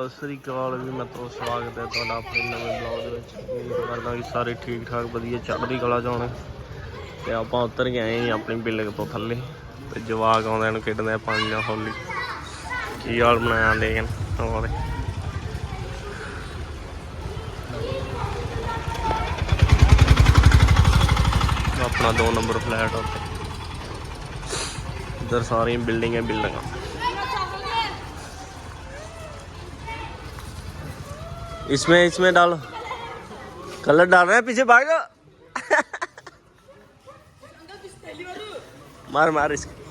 ਸਤਿ ਸ੍ਰੀ ਅਕਾਲ ਵੀ ਮੈਂ ਮਿੱਤਰੋ ਸਵਾਗਤ ਹੈ ਤੁਹਾਡਾ ਆਪਣੇ ਨਵੇਂ ਬਲੌਗ ਦੇ ਵਿੱਚ। ਉਮੀਦ ਕਰਦਾ ਕਿ ਸਾਰੇ ਠੀਕ ਠਾਕ ਵਧੀਆ ਚੜ੍ਹਦੀ ਕਲਾ ਚ ਹੋਣ। ਤੇ ਆਪਾਂ ਉੱਤਰ ਕੇ ਆਏ ਜੀ ਆਪਣੀ ਬਿਲਡਿੰਗ ਤੋਂ ਥੱਲੇ। ਤੇ ਜਵਾਕ ਆਉਂਦੇ ਨੂੰ ਖੇਡਦੇ ਆ ਪਾਣੀ ਨਾਲ ਹੋਲੀ। ਕੀ ਹਾਲ ਬਣਾਇਆ ਲੇਕਿਨ ਹੋਰ? ਆਪਣਾ 2 ਨੰਬਰ ਫਲੈਟ ਉੱਤੇ ਇਧਰ ਸਾਰੀਆਂ ਬਿਲਡਿੰਗਾਂ ਬਿਲਡਿੰਗਾਂ। इसमें इसमें डालो कलर डाल रहे हैं पीछे भाग जाओ मार मार इसके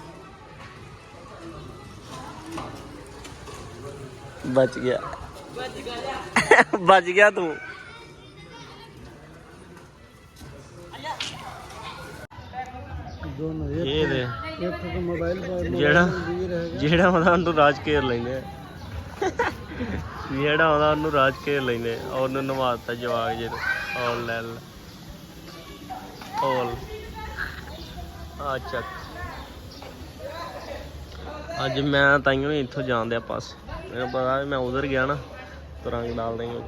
बच गया बच गया तू ਦੋਨੋਂ ਇਹ ਦੇ ਇੱਕ ਤੋਂ ਮੋਬਾਈਲ ਜਿਹੜਾ ਜਿਹੜਾ ਆਉਂਦਾ ਉਹਨੂੰ ਰਾਜ ਘੇਰ ਲੈਂਦੇ ਆ ਜਿਹੜਾ ਆਉਂਦਾ ਉਹਨੂੰ ਰਾਜ ਘੇਰ ਲੈਂਦੇ ਆ ਉਹਨੂੰ ਨਵਾਤਾ ਜਵਾਗ ਜੇ ਆਲ ਲੈ ਲੈ ਆਲ ਆ ਚੱਕ ਅੱਜ ਮੈਂ ਤਾਈਓ ਹੀ ਇੱਥੋਂ ਜਾਂਦੇ ਆ ਪਾਸ ਮੈਨੂੰ ਪਤਾ ਹੈ ਮੈਂ ਉਧਰ ਗਿਆ ਨਾ तो रंग डाल देंगे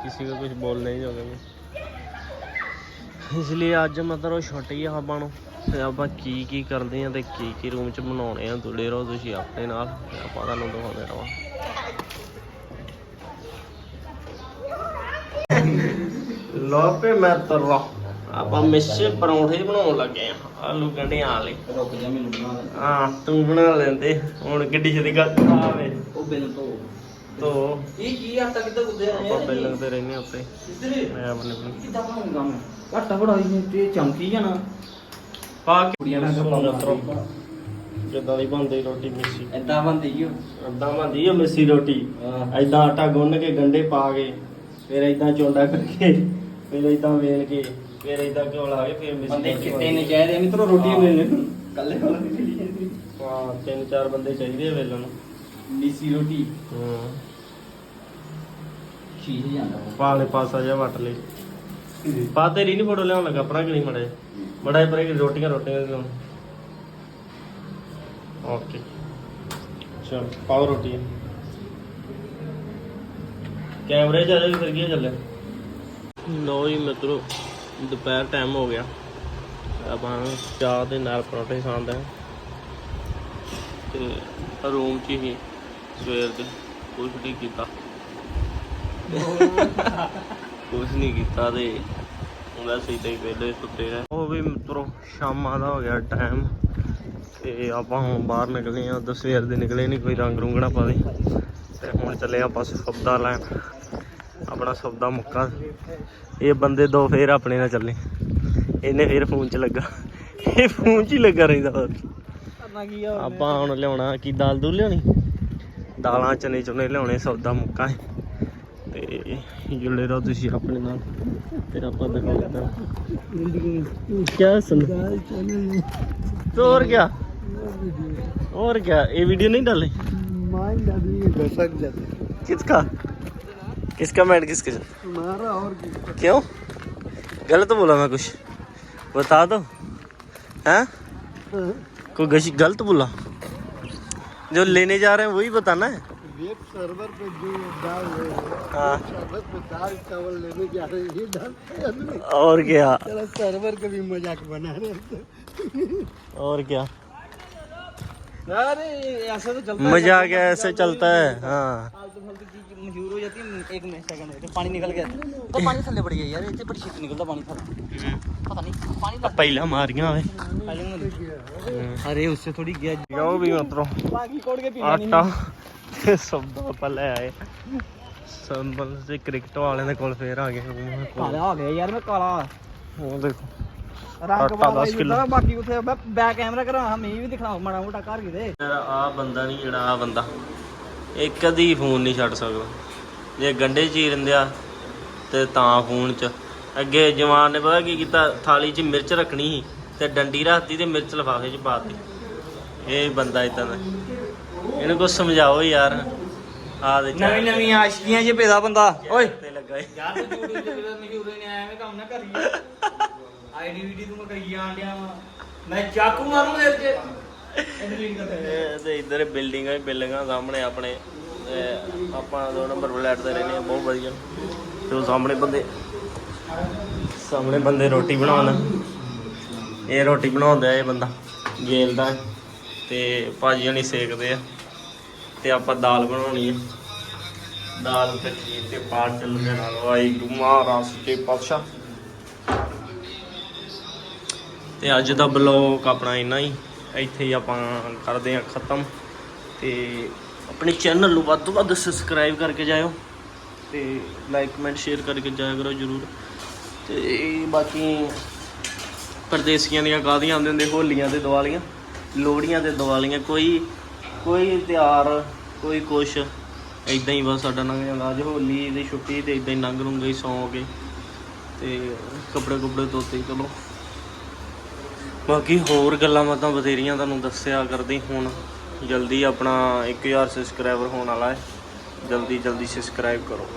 किसी को कुछ बोल नहीं होगा इसलिए ਅੱਜ ਮਤਲਬ ਛੁੱਟੀ ਆ ਆਪਾਂ ਨੂੰ ਤੇ ਆਪਾਂ ਕੀ ਕੀ ਕਰਦੇ ਆ ਤੇ ਕੀ ਕੀ ਰੂਮ ਚ ਬਣਾਉਣੇ ਆ ਜੁੜੇ ਰਹੋ ਤੁਸੀਂ ਆਪਣੇ ਨਾਲ ਤੇ ਆਪਾਂ ਤੁਹਾਨੂੰ ਦਿਖਾਉਂਦੇ ਰਹਾਂ ਲੋ ਪੇ ਮੈਂ ਤਰੋ ਆਪਾਂ ਮਿੱਸੇ ਪਰੌਂਠੇ ਬਣਾਉਣ ਲੱਗੇ ਆ। ਆਲੂ ਗੰਢਿਆਂ ਵਾਲੇ। ਰੁਕ ਜਾ ਮੈਨੂੰ ਬਣਾ ਹਾਂ ਤੂੰ ਬਣਾ ਲੈਂਦੇ। ਹੁਣ ਕਿੱਡੀ ਛੇਤੀ ਗੱਲ ਆਵੇ। ਉਹ ਬਿਲ ਤੋਂ ਤੋ ਇਹ ਕੀ ਆ ਤੱਕ ਤੱਕ ਦੇ ਆਪਾਂ ਬਿਲਡਿੰਗ ਤੇ ਰਹਿੰਦੇ ਉੱਤੇ ਮੈਂ ਆਪਣੇ ਆਪਣੇ ਕਿੱਦਾਂ ਬਣਾਉਂਗਾ ਮੈਂ? ਘੱਟਾ ਬੜਾ ਹੀ ਤੇ ਚਮਕੀ ਜਾਣਾ। ਪਾ ਕੇ ਕੁੜੀਆਂ ਨਾਲ ਮਾਰਦੇ ਜਿੱਦਾਂ ਦੀ ਬਣਦੀ ਰੋਟੀ ਮਿੱਸੀ। ਐਦਾਂ ਬੰਦੀ ਓ। ਏਦਾਂ ਬਣਦੀ ਆ ਮਿੱਸੀ ਰੋਟੀ। ਐਦਾਂ ਆਟਾ ਗੁੰਨ ਕੇ ਗੰਡੇ ਪਾ ਕੇ ਫਿਰ ਐਦਾਂ ਚੋਂਡਾ ਕਰਕੇ ਫਿਰ ਐਦਾਂ ਵੇਲ ਕੇ ਫਿਰ ਐਦਾਂ ਘਿਓ ਲਾ ਕੇ ਫਿਰ ਮਿੱਸੀ ਬੰਦੇ ਰੋਟੀ ਕਿਤੇ ਨੇ ਬਣਦੀ। ਚਾਹੀਦੇ ਮਿੱਤਰੋ ਰੋਟੀ ਹਾਂ। ਮਿਲਣੀ ਕੱਲੇ ਕੋਲ ਨਹੀਂ ਮਿਲੀ ਜਾਂਦੀ ਹਾਂ ਤਿੰਨ ਚਾਰ ਬੰਦੇ ਚਾਹੀਦੇ ਆ ਵੇਲਣ ਨੂੰ। ਡੀਸੀ ਰੋਟੀ? ਹੂੰ। ਚੀਜ਼ ਜਾਂਦਾ ਪਾਲੇ ਪਾਸਾ ਜਿਹਾ ਵੱਟ ਲਈ। ਪਾ ਤੇਰੀ ਨਹੀਂ ਫੋਟੋ ਲਿਆਉਣ ਲੱਗਾ ਆਪਣਾ ਕਿ ਨਹੀਂ ਮੜੇ ਮੜਾ ਪਰੇ ਕਿ ਰੋਟੀਆਂ ਰੋਟੀਆਂ ਦੇ ਓਕੇ। ਚਲ ਪਾਓ ਰੋਟੀ ਕੈਮਰੇ ਚ ਆ ਜਾ ਫਿਰ ਕੀ ਚੱਲੇ? ਲੋ ਜੀ ਮਿੱਤਰੋ, ਦੁਪਹਿਰ ਟਾਈਮ ਹੋ ਗਿਆ। ਆਪਾਂ ਚਾਹ ਦੇ ਨਾਲ ਪਰੌਂਠੇ ਖਾਂਦੇ ਹਾਂ ਤੇ ਰੂਮ 'ਚ ਹੀ ਸਵੇਰ ਦੇ ਕੁਝ ਨਹੀਂ ਕੀਤਾ। ਕੁਝ ਨਹੀਂ ਕੀਤਾ ਤੇ ਵੈਸੇ ਹੀ ਤੇ ਵੇਲੇ ਸੁੱਤੇ ਰਹੇ। ਉਹ ਵੀ ਮਿੱਤਰੋ, ਸ਼ਾਮਾਂ ਦਾ ਹੋ ਗਿਆ ਟਾਈਮ ਤੇ ਆਪਾਂ ਹੁਣ ਬਾਹਰ ਨਿਕਲੇ ਆ ਉਦੋਂ ਸਵੇਰ ਦੇ ਨਿਕਲੇ ਨਹੀਂ ਕੋਈ ਰੰਗ ਰੁੰਗਣਾ ਪਾਵੇ ਤੇ ਹੁਣ ਚੱਲੇ ਆਪਾਂ ਸੌਦਾ ਲੈਣ। ਆਪਣਾ ਸੌਦਾ ਮੁੱਕਾ ਇਹ ਬੰਦੇ ਦੋ ਫੇਰ ਆਪਣੇ ਨਾਲ ਚੱਲੇ ਇਹਨੇ ਫੇਰ ਫੋਨ 'ਚ ਲੱਗਾ ਇਹ ਫੋਨ 'ਚ ਹੀ ਲੱਗਾ ਰਹਿੰਦਾ ਹੋਰ ਕਰਨਾ ਕੀ ਆ ਆਪਾਂ ਹੁਣ ਲਿਆਉਣਾ ਕੀ ਦਾਲ ਦੂਲ ਲਿਆਉਣੀ ਦਾਲਾਂ ਚਨੇ ਚੁਨੇ ਲਿਆਉਣੇ ਸੌਦਾ ਮੁੱਕਾ ਹੈ ਤੇ ਜੁੜੇ ਰਹੋ ਤੁਸੀਂ ਆਪਣੇ ਨਾਲ ਫਿਰ ਆਪਾਂ ਦਿਖਾਉਂਦਾ ਕੀ ਸੁਣ तो और क्या और क्या ये वीडियो नहीं डाले माइंड अभी घसक जाते किसका किसका मैंड किसके साथ? और क्यों? गलत बोला मैं कुछ। बता दो। हैं? कोई गश- गलत बोला? जो लेने जा रहे हैं वही बताना है। वेब सर्वर पे जो डाल हाँ सर्वर पे दाल चावल लेने जा रहे हैं ये डालते और क्या? सर्वर का भी मज़ाक बना रहे हैं। और क्या? अरे ऐसा तो चलता मजाक ऐसे चलता है हाँ फालतू फालतू चीज मशहूर हो जाती है एक मिनट सेकंड में पानी निकल गया तो पानी थल्ले पड़ गया यार इतने बड़ी छेती निकलता पानी थल्ले पता नहीं पानी आ पहला मारियां वे अरे उससे थोड़ी गया जाओ भी मतलब बाकी कोड़ के ਆਟਾ ਤੇ ਸਬਦਾ ਆਪਾਂ ਲੈ ਆਏ ਸੰਬਲ ਤੇ ਕ੍ਰਿਕਟ ਵਾਲਿਆਂ ਦੇ ਕੋਲ ਫੇਰ ਆ ਗਏ ਉਹਨਾਂ ਕੋਲ। ਕਾਲਾ ਹੋ ਗਿਆ ਯਾਰ ਮੈਂ ਕਾਲਾ ਉਹ ਦੇਖੋ ਰੰਗ ਆਟਾ ਬਾਬਾ ਦਸ ਜੀ ਕਿੱਲੋ। ਦਾ ਬਾਕੀ ਉੱਥੇ ਮੈਂ ਬੈਕ ਕੈਮਰਾ ਕਰਾਂ ਹਮੇ ਵੀ ਦਿਖਾਓ ਮਾੜਾ ਮੋਟਾ ਘਰ ਕਿਤੇ। ਯਾਰ ਆ ਬੰਦਾ ਨਹੀਂ ਜਿਹੜਾ ਆ ਬੰਦਾ। ਇਹ ਕਦੀ ਫੋਨ ਨਹੀਂ ਛੱਡ ਸਕਦਾ। ਜੇ ਗੰਡੇ ਚੀਰਨ ਦਿਆ ਤੇ ਤਾਂ ਫੋਨ 'ਚ। ਅੱਗੇ ਜਵਾਨ ਨੇ ਪਤਾ ਕੀ ਕੀਤਾ ਥਾਲੀ 'ਚ ਮਿਰਚ ਰੱਖਣੀ ਸੀ ਤੇ ਡੰਡੀ ਰੱਖਤੀ ਤੇ ਮਿਰਚ ਲਫਾਫੇ 'ਚ ਪਾਤੀ ਇਹ ਬੰਦਾ ਇਦਾਂ ਦਾ। ਇਹਨੂੰ ਕੁਝ ਸਮਝਾਓ ਯਾਰ। ਆ ਦੇ ਨਵੀਂ ਨਵੀਂ ਆਸ਼ਕੀਆਂ 'ਚ ਪੈਦਾ ਬੰਦਾ। ਓਏ। ਤੇ ਲੱਗਾ ਏ। ਯਾਰ ਤੂੰ YouTube ਤੇ ਮਸ਼ਹੂਰ ਨੇ ਐਵੇਂ ਕੰਮ ਨਾ ਕਰੀ ਆਈਡੀ ਤੂੰ ਮੈਂ ਜਾਣ ਡਿਆ ਮੈਂ ਚਾਕੂ ਮਾਰੂ ਦਿਲ 'ਚ ਡਿਲੀਟ ਕਰ ਦੇ ਤੇ ਇੱਧਰ ਬਿਲਡਿੰਗਾਂ ਹੀ ਬਿਲਡਿੰਗਾਂ ਸਾਹਮਣੇ ਆਪਣੇ ਆਪਾਂ ਦੋ ਨੰਬਰ ਫਲੈਟ ਤੇ ਰਹਿੰਦੇ ਆ ਬਹੁਤ ਵਧੀਆ। ਤੇ ਸਾਹਮਣੇ ਬੰਦੇ ਸਾਹਮਣੇ ਬੰਦੇ ਰੋਟੀ ਬਣਾਉਣ। ਇਹ ਰੋਟੀ ਬਣਾਉਂਦਾ ਇਹ ਬੰਦਾ, ਗੇਲ ਦਾ। ਤੇ ਭਾਜੀ ਹਣੀ ਸੇਕਦੇ ਆ। ਤੇ ਆਪਾਂ ਦਾਲ ਬਣਾਉਣੀ ਆ। ਦਾਲ ਤੇ ਖੀਰ ਤੇ ਪਾਠ ਚੱਲ ਨਾਲ ਵਾਹਿਗੁਰੂ ਮਹਾਰਾਜ ਕੇ ਪਾਤਸ਼ਾਹ। ਤੇ ਅੱਜ ਦਾ ਬਲੌਗ ਆਪਣਾ ਇੰਨਾ ਹੀ। ਇੱਥੇ ਹੀ ਆਪਾਂ ਕਰਦੇ ਹਾਂ ਖਤਮ। ਤੇ ਆਪਣੇ ਚੈਨਲ ਨੂੰ ਵੱਧ ਤੋਂ ਵੱਧ ਸਬਸਕ੍ਰਾਈਬ ਕਰਕੇ ਜਾਇਓ। ਤੇ ਲਾਈਕ ਕਮੈਂਟ ਸ਼ੇਅਰ ਕਰਕੇ ਜਾਇਆ ਕਰੋ ਜਰੂਰ। ਤੇ ਬਾਕੀ ਪਰਦੇਸੀਆਂ ਦੀਆਂ ਕਾਹਦੀਆਂ ਆਉਂਦੇ ਹੁੰਦੇ ਹੋਲੀਆਂ ਤੇ ਦੀਵਾਲੀਆਂ, ਲੋਹੜੀਆਂ ਤੇ ਦੀਵਾਲੀਆਂ, ਕੋਈ ਕੋਈ ਤਿਉਹਾਰ, ਕੋਈ ਕੁਛ ਇਦਾਂ ਹੀ ਬਸ ਸਾਡਾ ਲੰਘ ਜਾਂਦਾ। ਅੱਜ ਹੋਲੀ ਦੀ ਛੁੱਟੀ ਤੇ ਇਦਾਂ ਹੀ ਲੰਘ ਲੂੰਗਾ ਹੀ ਸੌਂ ਕੇ ਤੇ ਕੱਪੜੇ ਕੁਪੜੇ ਧੋਤੇ, ਚਲੋ। ਬਾਕੀ ਹੋਰ ਗੱਲਾਂ ਬਾਤਾਂ ਬਥੇਰੀਆਂ ਤੁਹਾਨੂੰ ਦੱਸਿਆ ਕਰਦੀ ਹੁਣ। ਜਲਦੀ ਆਪਣਾ 1000 ਸਬਸਕ੍ਰਾਈਬਰ ਹੋਣ ਵਾਲਾ ਹੈ। ਜਲਦੀ ਜਲਦੀ ਸਬਸਕ੍ਰਾਈਬ ਕਰੋ।